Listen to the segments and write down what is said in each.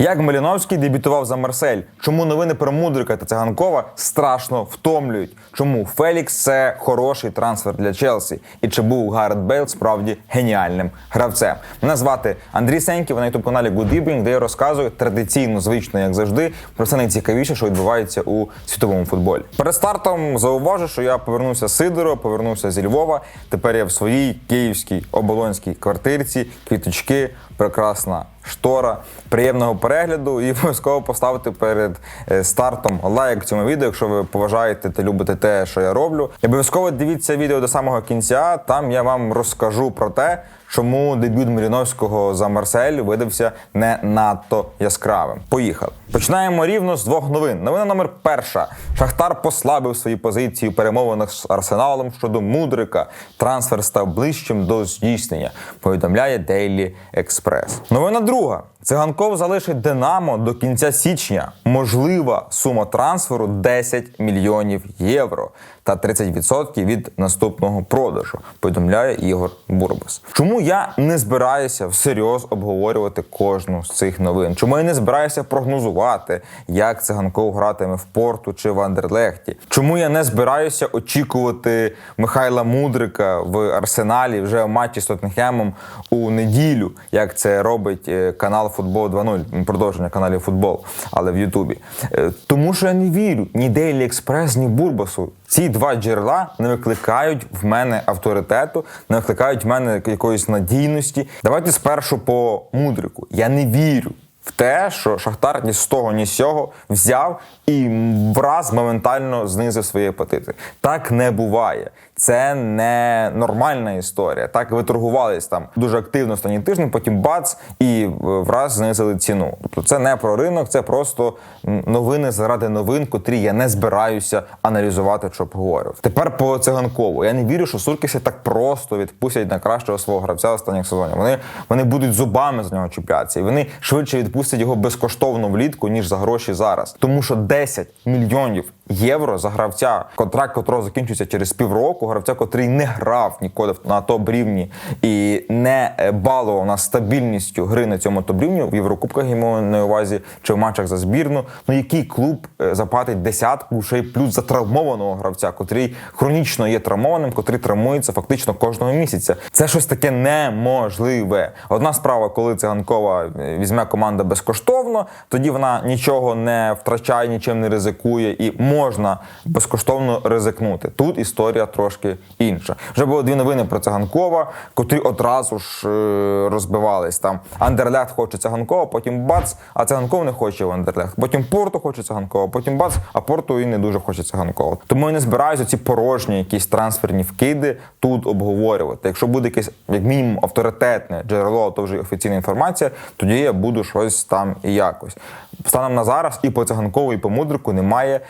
Як Маліновський дебютував за Марсель? Чому новини про Мудрика та Циганкова страшно втомлюють? Чому Фелікс це хороший трансфер для Челсі? І чи був Гаррет Бейл справді геніальним гравцем? Мене звати Андрій Сеньків на youtube каналі Good Evening, де я розказую традиційно, звично, як завжди, про все найцікавіше, що відбувається у світовому футболі. Перед стартом зауважу, що я повернувся з Сидору, повернувся зі Львова. Тепер я в своїй київській оболонській квартирці, квіточки, прекрасна штора. Приємного перегляду і обов'язково поставити перед е, стартом лайк цьому відео, якщо ви поважаєте та любите те, що я роблю. І обов'язково дивіться відео до самого кінця. Там я вам розкажу про те, чому дебют Маріновського за Марсель видався не надто яскравим. Поїхали. Починаємо рівно з двох новин. Новина номер перша. Шахтар послабив свої позиції у перемовинах з Арсеналом щодо Мудрика. Трансфер став ближчим до здійснення. Повідомляє Daily Express. Новина друга. Циганков залишить Динамо до кінця січня. Можлива сума трансферу 10 мільйонів євро та 30% від наступного продажу. Повідомляє Ігор Бурбас. Чому я не збираюся всерйоз обговорювати кожну з цих новин? Чому я не збираюся прогнозувати, як циганков гратиме в порту чи в Андерлехті? Чому я не збираюся очікувати Михайла Мудрика в арсеналі вже в матчі з Тоттенхемом у неділю, як це робить е, канал Футбол 2.0, продовження каналів Футбол, але в Ютубі. Е, Тому що я не вірю ні Daily Express, ні Бурбасу. Ці два джерела не викликають в мене авторитету, не викликають в мене якоїсь надійності. Давайте спершу по мудрику. Я не вірю в те, що Шахтар ні з того, ні з сього взяв і враз моментально знизив свої апетити. Так не буває. Це не нормальна історія. Так ви торгувались там дуже активно останні тижні, потім бац і враз знизили ціну. Тобто це не про ринок, це просто новини заради новин, котрі я не збираюся аналізувати, що обговорював. Тепер по циганкову. Я не вірю, що Суркіси так просто відпустять на кращого свого гравця останніх сезонів. Вони, вони будуть зубами за нього чіплятися, і вони швидше відпустять його безкоштовно влітку, ніж за гроші зараз. Тому що 10 мільйонів євро за гравця, контракт котрого закінчується через півроку, гравця, котрий не грав ніколи на топ-рівні і не е, балував нас стабільністю гри на цьому топ-рівні, в Єврокубках йому на увазі чи в матчах за збірну. Ну який клуб е, заплатить десятку ще й плюс за травмованого гравця, котрий хронічно є травмованим, котрий травмується фактично кожного місяця. Це щось таке неможливе. Одна справа, коли циганкова е, візьме команда безкоштовно, тоді вона нічого не втрачає, нічим не ризикує і можна безкоштовно ризикнути. Тут історія трошки інша. Вже було дві новини про циганкова, котрі одразу ж е, розбивались. Там Андерлехт хоче циганкова, потім бац, а циганков не хоче в Андерлехт. Потім Порту хоче циганкова, потім бац, а Порту і не дуже хоче циганкова. Тому я не збираюся ці порожні якісь трансферні вкиди тут обговорювати. Якщо буде якесь як мінімум авторитетне джерело, то вже офіційна інформація, тоді я буду щось там і якось. Станом на зараз і по циганкову, і по мудрику немає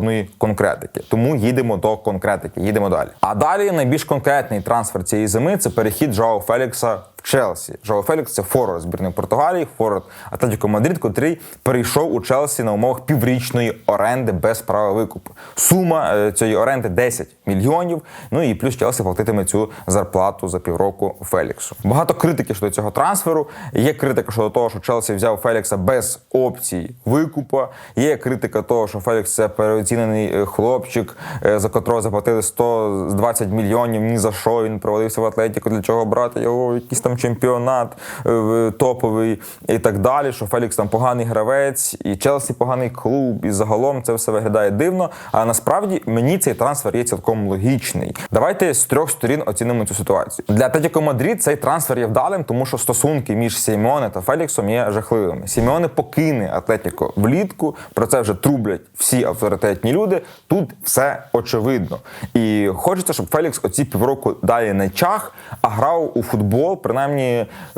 жодної конкретики. Тому їдемо до конкретики, їдемо далі. А далі найбільш конкретний трансфер цієї зими це перехід Жао Фелікса Челсі. Жао Фелікс це форвард збірної Португалії, форвард Атлетіко Мадрид, котрий перейшов у Челсі на умовах піврічної оренди без права викупу. Сума е, цієї оренди 10 мільйонів. Ну і плюс Челсі платитиме цю зарплату за півроку Феліксу. Багато критики щодо цього трансферу. Є критика щодо того, що Челсі взяв Фелікса без опції викупу. Є критика того, що Фелікс це переоцінений е, хлопчик, е, за котрого заплатили 120 мільйонів. Ні за що він провалився в Атлетіку. Для чого брати його якийсь там чемпіонат е, топовий і так далі. Що Фелікс там поганий гравець, і Челсі поганий клуб, і загалом це все виглядає дивно. А насправді мені цей трансфер є цілком логічний. Давайте з трьох сторін оцінимо цю ситуацію. Для Атлетіко Мадрид цей трансфер є вдалим, тому що стосунки між Сімеоне та Феліксом є жахливими. Сімеоне покине Атлетіко влітку. Про це вже трублять всі авторитетні люди. Тут все очевидно. І хочеться, щоб Фелікс оці півроку далі не чах, а грав у футбол, принаймні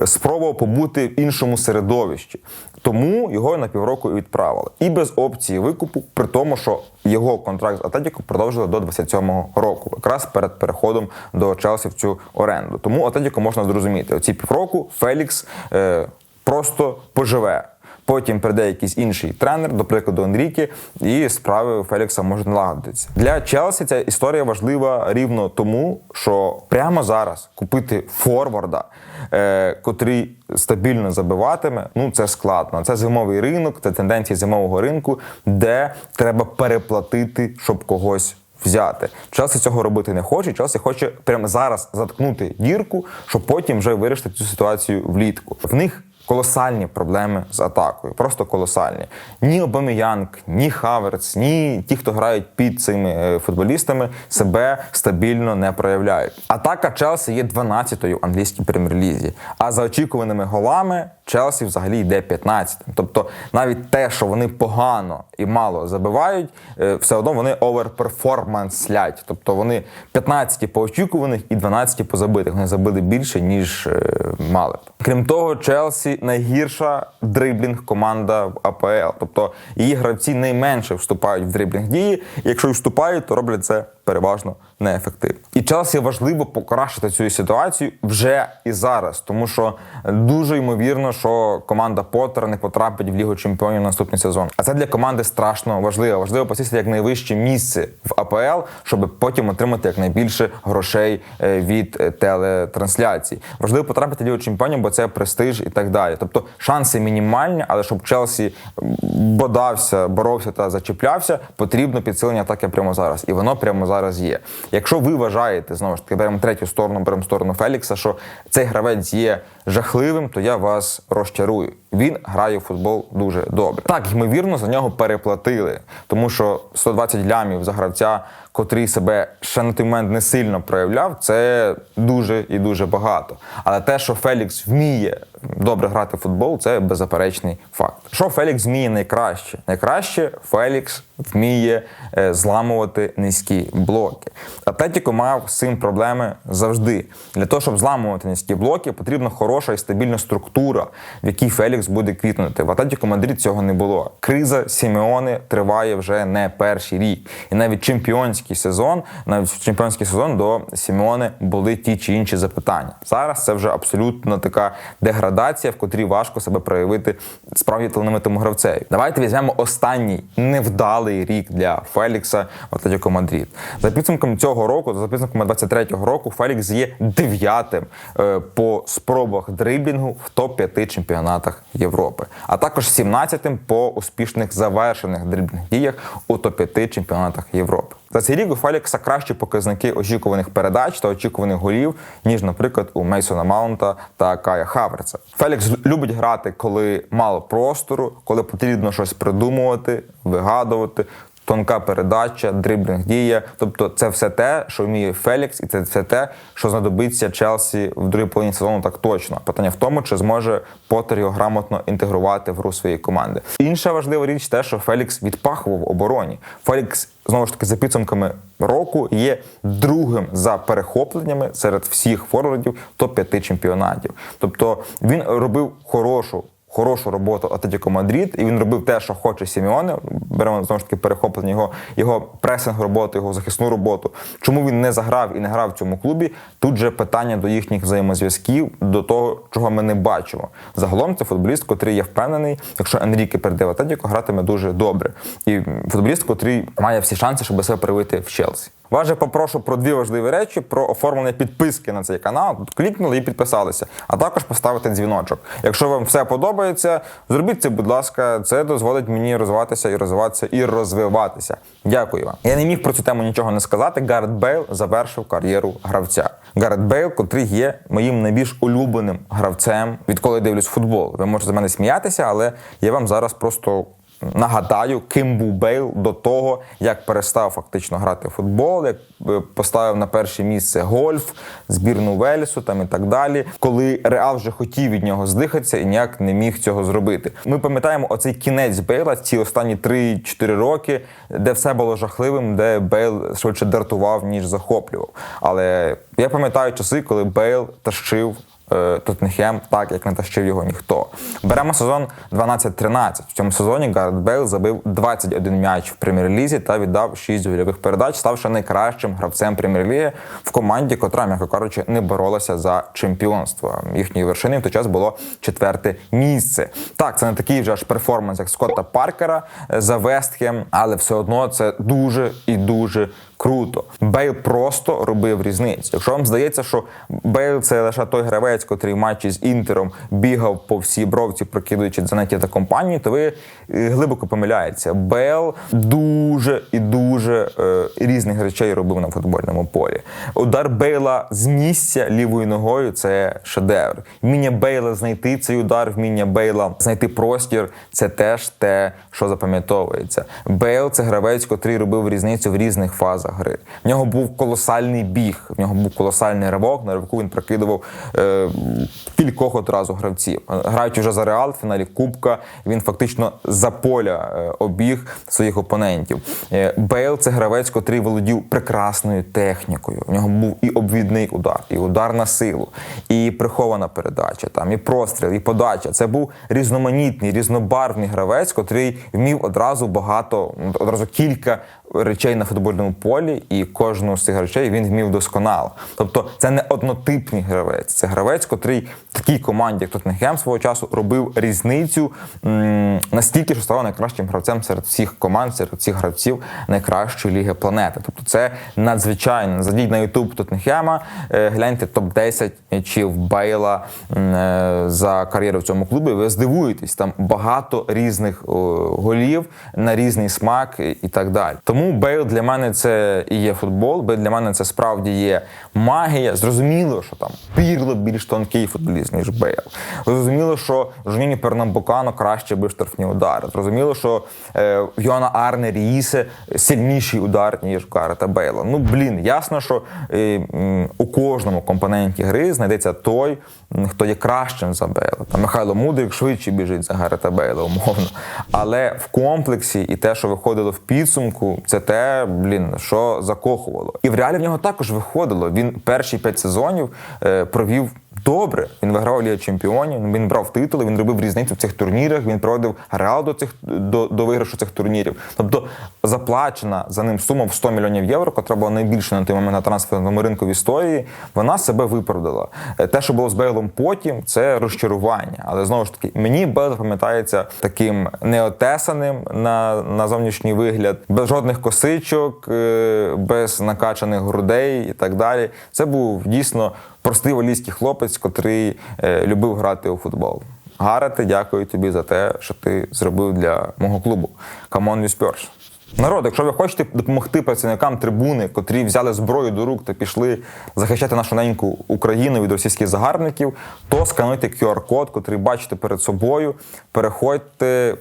спробував побути в іншому середовищі. Тому його на півроку відправили. І без опції викупу, при тому, що його контракт з Атлетіко продовжили до 27-го року, якраз перед переходом до Челсі в цю оренду. Тому Атлетіко можна зрозуміти, оці півроку Фелікс е, просто поживе. Потім прийде якийсь інший тренер, до прикладу, Енрікі, і справи Фелікса можуть налагодитися. Для Челсі ця історія важлива рівно тому, що прямо зараз купити форварда, е, котрий стабільно забиватиме, ну це складно. Це зимовий ринок, це тенденції зимового ринку, де треба переплатити, щоб когось. Взяти Челсі цього робити не хоче. Челсі хоче прямо зараз заткнути дірку, щоб потім вже вирішити цю ситуацію влітку. В них колосальні проблеми з атакою, просто колосальні. Ні Обаміянг, ні Хаверц, ні ті, хто грають під цими е, футболістами, себе стабільно не проявляють. Атака Челсі є 12-ю в англійській прем'єр-лізі. А за очікуваними голами Челсі взагалі йде 15-м. Тобто навіть те, що вони погано і мало забивають, е, все одно вони оверперформанслять. Тобто вони 15 по очікуваних і 12 по забитих. Вони забили більше, ніж е, мали б. Крім того, Челсі найгірша дриблінг команда в АПЛ. Тобто її гравці найменше вступають в дриблінг дії. Якщо й вступають, то роблять це переважно неефективно. І Челсі важливо покращити цю ситуацію вже і зараз, тому що дуже ймовірно, що команда Поттера не потрапить в Лігу Чемпіонів на наступний сезон. А це для команди страшно важливо. Важливо посісти як найвище місце в АПЛ, щоб потім отримати якнайбільше грошей е, від е, телетрансляцій. Важливо потрапити в Лігу Чемпіонів, бо це престиж і так далі. Тобто шанси мінімальні, але щоб Челсі бодався, боровся та зачіплявся, потрібно підсилення атаки прямо зараз. І воно прямо зараз є. Якщо ви вважаєте знову ж таки, беремо третю сторону, беремо сторону Фелікса, що цей гравець є жахливим, то я вас розчарую. Він грає в футбол дуже добре. Так, ймовірно, за нього переплатили, тому що 120 лямів за гравця, котрий себе момент не сильно проявляв, це дуже і дуже багато. Але те, що Фелікс вміє добре грати в футбол, це беззаперечний факт. Що Фелікс вміє найкраще? Найкраще Фелікс вміє е, зламувати низькі блоки. Атлетіко мав з цим проблеми завжди. Для того, щоб зламувати низькі блоки, потрібна хороша і стабільна структура, в якій Фелікс буде квітнути. В Атлетіко Мадрид цього не було. Криза Сімеони триває вже не перший рік. І навіть чемпіонський сезон, навіть в чемпіонський сезон до Сімеони були ті чи інші запитання. Зараз це вже абсолютно така деградація, в котрій важко себе проявити справді талановитому гравцею. Давайте візьмемо останній невдалий рік для Фелікса в Атлетіко Мадрид. За підсумком цього року, за підсумками 23-го року, Фелікс є дев'ятим е, по спробах дриблінгу в топ-5 чемпіонатах Європи, а також 17-тим по успішних завершених дриблінг діях у топ-5 чемпіонатах Європи. За цей рік у Фелікса кращі показники очікуваних передач та очікуваних голів, ніж, наприклад, у Мейсона Маунта та Кая Хаверца. Фелікс любить грати, коли мало простору, коли потрібно щось придумувати, вигадувати. Тонка передача, дриблінг дія. Тобто це все те, що вміє Фелікс, і це все те, що знадобиться Челсі в другій половині сезону так точно. Питання в тому, чи зможе Поттер його грамотно інтегрувати в гру своєї команди. Інша важлива річ те, що Фелікс відпахував обороні. Фелікс знову ж таки за підсумками року є другим за перехопленнями серед всіх форвардів топ-5 чемпіонатів. Тобто він робив хорошу. Хорошу роботу Атлетіко Мадрид, і він робив те, що хоче Сіміоне. Беремо знову ж таки перехоплення його його пресинг роботу, його захисну роботу. Чому він не заграв і не грав в цьому клубі? Тут же питання до їхніх взаємозв'язків, до того, чого ми не бачимо. Загалом це футболіст, котрий я впевнений, якщо Енріке перейде в гратиме дуже добре. І футболіст, котрий має всі шанси, щоб себе привити в Челсі. Вас же попрошу про дві важливі речі: про оформлення підписки на цей канал. Клікнули і підписалися, а також поставити дзвіночок. Якщо вам все подобається, зробіть це, будь ласка, це дозволить мені розвиватися і розвиватися і розвиватися. Дякую вам. Я не міг про цю тему нічого не сказати. Гарет Бейл завершив кар'єру гравця. Гарет Бейл, котрий є моїм найбільш улюбленим гравцем, відколи дивлюсь футбол. Ви можете з мене сміятися, але я вам зараз просто нагадаю, ким був Бейл до того, як перестав фактично грати в футбол, як е, поставив на перше місце гольф, збірну Вельсу там і так далі. Коли Реал вже хотів від нього здихатися і ніяк не міг цього зробити. Ми пам'ятаємо оцей кінець Бейла, ці останні 3-4 роки, де все було жахливим, де Бейл швидше дратував ніж захоплював. Але я пам'ятаю часи, коли Бейл тащив Тоттенхем так, як не тащив його ніхто. Беремо сезон 12-13. В цьому сезоні Гаррет Бейл забив 21 м'яч в прем'єр-лізі та віддав 6 гольових передач, ставши найкращим гравцем прем'єр-ліги в команді, котра, м'яко кажучи, не боролася за чемпіонство. Їхньою вершиною в той час було четверте місце. Так, це не такий вже аж перформанс, як Скотта Паркера е, за Вестхем, але все одно це дуже і дуже круто. Бейл просто робив різницю. Якщо вам здається, що Бейл це лише той гравець, котрий в матчі з інтером бігав по всій бровці, прокидуючи Дзанеті та компанії, то ви е, глибоко помиляєтеся. Бейл дуже і дуже е, різних речей робив на футбольному полі. Удар Бейла з місця лівою ногою це шедевр. Вміння Бейла знайти цей удар, вміння Бейла знайти простір це теж те, що запам'ятовується. Бейл це гравець, котрий робив різницю в різних фазах гри. В нього був колосальний біг, в нього був колосальний ривок. На ривку він прокидував е, кількох одразу гравців. Граючи вже за Реал в фіналі Кубка, він фактично за поля е, обіг своїх опонентів. Е, Бейл це гравець, котрий володів прекрасною технікою. В нього був і обвідний удар, і удар на силу, і прихована передача, там і простріл, і подача. Це був різноманітний, різнобарвний гравець, котрий вмів одразу багато, одразу кілька речей на футбольному полі, і кожну з цих речей він вмів досконало. Тобто це не однотипний гравець, це гравець, котрий такій команді, як Тоттенхем свого часу, робив різницю м, настільки, що став найкращим гравцем серед всіх команд, серед всіх гравців найкращої ліги планети. Тобто це надзвичайно. Зайдіть на Ютуб Тоттенхема, е, гляньте топ-10 м'ячів Бейла е, за кар'єру в цьому клубі. Ви здивуєтесь, там багато різних голів на різний смак і так далі. Тому Бейл для мене це і є футбол, Бейл для мене це справді є магія. Зрозуміло, що там Пірло більш тонкий футболіст, ніж Бейл. Зрозуміло, що Жоніні Пернамбукано краще бив штрафні удари. Зрозуміло, що е, в Йоана Арне Ріїсе сильніший удар, ніж Гарета Бейла. Ну, блін, ясно, що е, у кожному компоненті гри знайдеться той, хто є кращим за Бейла. Там Михайло Мудрик швидше біжить за Гарета Бейла, умовно. Але в комплексі і те, що виходило в підсумку, це те, блін, що закохувало. І в реалі в нього також виходило. Він перші п'ять сезонів е, провів. Добре, він виграв Лігу Чемпіонів, він брав титули, він робив різницю в цих турнірах, він проводив реал до цих до, до виграшу цих турнірів. Тобто заплачена за ним сума в 100 мільйонів євро, яка була найбільша на той момент на трансферному ринку в історії, вона себе виправдала. Е, Те, що було з Бейлом потім, це розчарування. Але знову ж таки, мені Бейл пам'ятається таким неотесаним на, на зовнішній вигляд, без жодних косичок, е, без накачаних грудей і так далі. Це був дійсно простий валійський хлопець, котрий е, любив грати у футбол. Гарете, дякую тобі за те, що ти зробив для мого клубу. On, Spurs. Народ, якщо ви хочете допомогти працівникам трибуни, котрі взяли зброю до рук та пішли захищати нашу неньку Україну від російських загарбників, то скануйте QR-код, котрий бачите перед собою. Переходьте.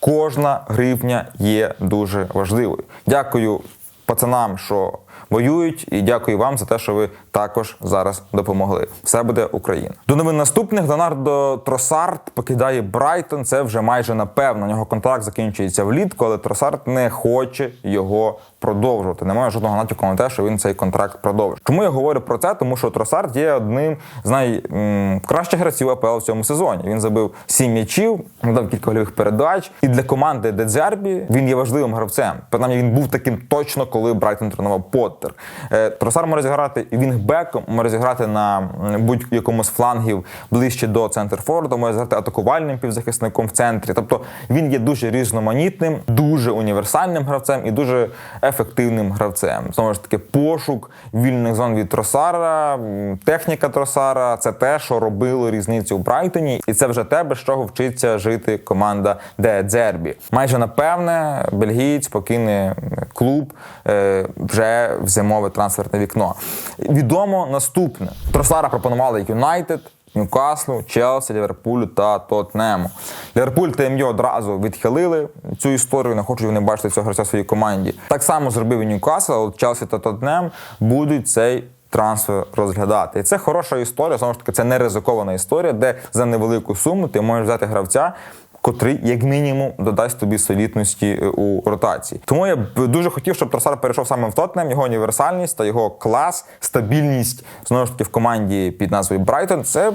Кожна гривня є дуже важливою. Дякую пацанам, що воюють, і дякую вам за те, що ви також зараз допомогли. Все буде Україна. До новин наступних Леонардо Тросард покидає Брайтон. Це вже майже напевно. У нього контракт закінчується влітку, але Тросард не хоче його продовжувати. Немає жодного натяку на те, що він цей контракт продовжить. Чому я говорю про це? Тому що Тросард є одним з найкращих гравців АПЛ в цьому сезоні. Він забив сім м'ячів, дав кілька гольових передач. І для команди Дедзербі він є важливим гравцем. Принаймні він був таким точно, коли Брайтон тренував Поттер. Е, Тросар може зіграти і вінгбеком, може зіграти на будь-якому з флангів ближче до центр форварду, може зіграти атакувальним півзахисником в центрі. Тобто він є дуже різноманітним, дуже універсальним гравцем і дуже ефективним гравцем. Знову ж таки, пошук вільних зон від Тросара, техніка Тросара це те, що робило різницю в Брайтоні, і це вже те, без чого вчиться жити команда Де Дзербі. Майже напевне, бельгієць покине клуб е, вже в зимове трансферне вікно. Відомо наступне: Тросара пропонували Юнайтед. Ньюкаслу, Челсі, Ліверпулю та Тотнему. Ліверпуль та МЮ одразу відхилили цю історію, не хочуть вони бачити цього гравця своїй команді. Так само зробив і Ньюкасл, а от Челсі та Тотнем будуть цей трансфер розглядати. І це хороша історія, знову ж таки, це не ризикована історія, де за невелику суму ти можеш взяти гравця, котрий, як мінімум, додасть тобі солідності е, у ротації. Тому я б дуже хотів, щоб Тросар перейшов саме в Тоттенем, його універсальність та його клас, стабільність знову ж таки в команді під назвою Брайтон. Це,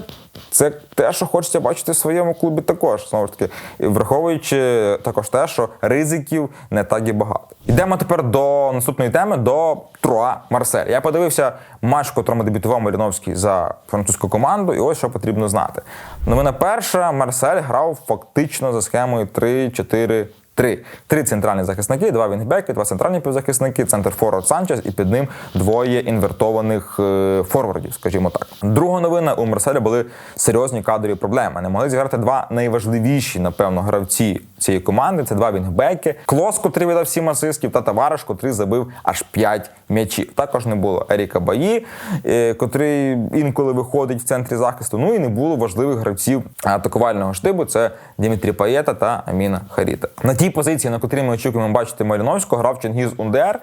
це те, що хочеться бачити в своєму клубі також. Знову ж таки, враховуючи також те, що ризиків не так і багато. Йдемо тепер до наступної теми до Труа Марсель. Я подивився матч, в котрому дебютував Маріновський за французьку команду, і ось що потрібно знати. Новина перша: Марсель грав фактично за схемою 3-4. Три. Три центральні захисники, два вінгбеки, два центральні півзахисники, центр форвард Санчес і під ним двоє інвертованих е, форвардів, скажімо так. Друга новина у Марселя були серйозні кадрові проблеми. Не могли зіграти два найважливіші, напевно, гравці цієї команди. Це два вінгбеки. Клос, котрий видав сім асистів, та товариш, котрий забив аж п'ять м'ячів. Також не було Еріка Баї, е, котрий інколи виходить в центрі захисту. Ну і не було важливих гравців атакувального штибу. Це Дмитрій Паєта та Аміна Харіта. На тій позиції, на котрій ми очікуємо бачити Маліновського, грав Чингіз Ундер.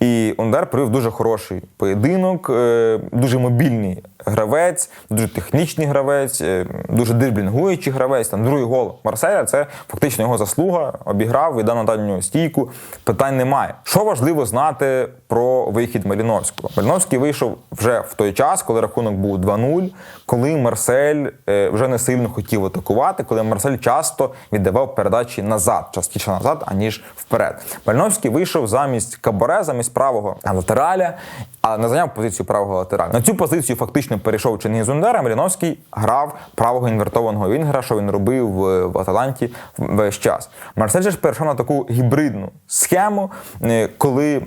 І Ундер провів дуже хороший поєдинок, е, дуже мобільний гравець, дуже технічний гравець, е, дуже дриблінгуючий гравець. Там другий гол Марселя це фактично його заслуга. Обіграв, віддав на дальню стійку. Питань немає. Що важливо знати про вихід Маліновського? Маліновський вийшов вже в той час, коли рахунок був 2-0, коли Марсель е, вже не сильно хотів атакувати, коли Марсель часто віддавав передачі назад, частіше назад, аніж вперед. Мальновський вийшов замість Кабаре, замість правого латераля, але не зайняв позицію правого латераля. На цю позицію фактично перейшов Чингіз Ундер, а Маліновський грав правого інвертованого вінгера, що він робив в, в Аталанті весь час. Марсель ж перейшов на таку гібридну схему, е, коли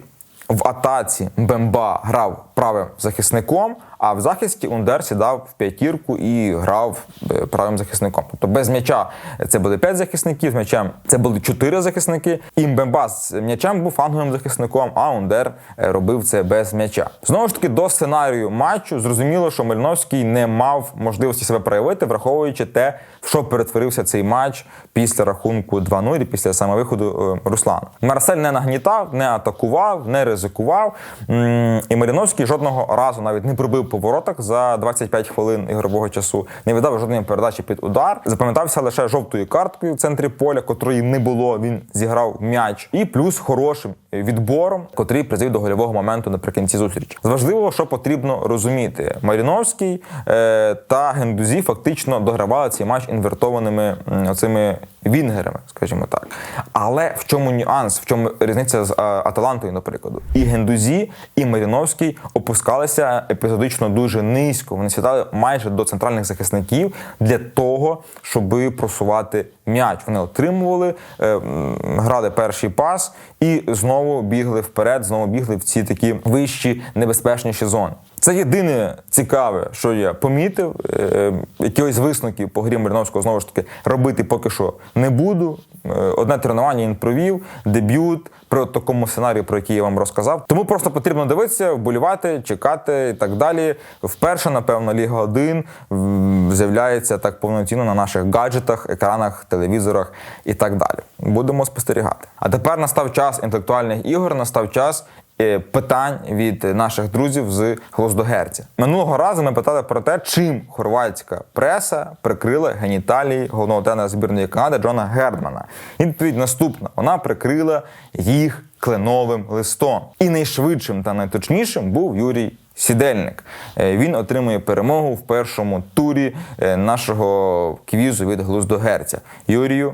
в атаці Бемба грав правим захисником, а в захисті Ундер сідав в п'ятірку і грав е, правим захисником. Тобто без м'яча це були п'ять захисників, з м'ячем це були чотири захисники. І Мбемба з м'ячем був фланговим захисником, а Ундер е, робив це без м'яча. Знову ж таки, до сценарію матчу зрозуміло, що Мельновський не мав можливості себе проявити, враховуючи те, в що перетворився цей матч після рахунку 2-0 і після самовиходу е, Руслана. Марсель не нагнітав, не атакував, не ризикував. І Маріновський жодного разу навіть не пробив по воротах за 25 хвилин ігрового часу, не віддав жодної передачі під удар. Запам'ятався лише жовтою карткою в центрі поля, котрої не було. Він зіграв м'яч, і плюс хорошим відбором, котрий призвів до гольового моменту наприкінці зустрічі. З важливого, що потрібно розуміти, Маріновський е, та Гендузі фактично догравали цей матч інвертованими оцими вінгерами, скажімо так. Але в чому нюанс, в чому різниця з е, Аталантою, наприклад, і Гендузі, і Маріновський опускалися епізодично дуже низько. Вони сідали майже до центральних захисників для того, щоб просувати м'яч. Вони отримували, е, грали перший пас і знову бігли вперед, знову бігли в ці такі вищі небезпечніші зони. Це єдине цікаве, що я помітив. Е, Якихось висновків по грі Мариновського знову ж таки робити поки що не буду. Е, Одне тренування він провів, дебют при такому сценарії, про який я вам розказав. Тому просто потрібно дивитися, вболівати, чекати і так далі. Вперше, напевно, Ліга 1 з'являється так повноцінно на наших гаджетах, екранах, телевізорах і так далі. Будемо спостерігати. А тепер настав час інтелектуальних ігор, настав час е, питань від наших друзів з Глоздогерця. Минулого разу ми питали про те, чим хорватська преса прикрила геніталії головного тренера збірної Канади Джона Гердмана. Відповідь наступна: вона прикрила їх кленовим листом. І найшвидшим та найточнішим був Юрій. Сідельник Е, він отримує перемогу в першому турі е, нашого квізу від Глуздогерця. Юрію,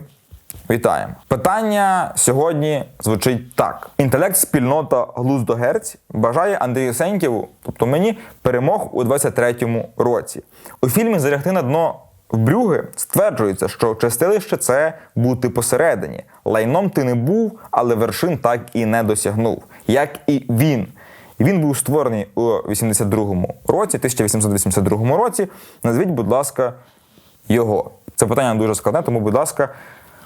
Вітаємо. Питання сьогодні звучить так: інтелект спільнота Глуздогерць бажає Андрію Сеньківу, тобто мені, перемог у 23-му році. У фільмі Залягти на дно в Брюги стверджується, що чистилище це бути посередині. Лайном ти не був, але вершин так і не досягнув, як і він. Він був створений у 82-му році, 1882 році. Назвіть, будь ласка, його. Це питання дуже складне, тому, будь ласка,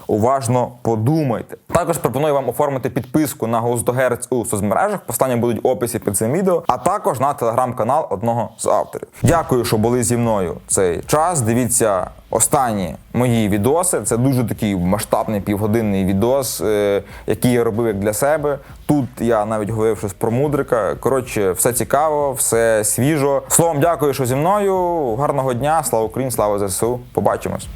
уважно подумайте. Також пропоную вам оформити підписку на Гуздогерц у соцмережах. Послання будуть в описі під цим відео, а також на телеграм-канал одного з авторів. Дякую, що були зі мною цей час. Дивіться останні мої відоси. Це дуже такий масштабний півгодинний відос, е, який я робив як для себе. Тут я навіть говорив щось про мудрика. Коротше, все цікаво, все свіжо. Словом, дякую, що зі мною. Гарного дня, слава Україні, слава ЗСУ. Побачимось.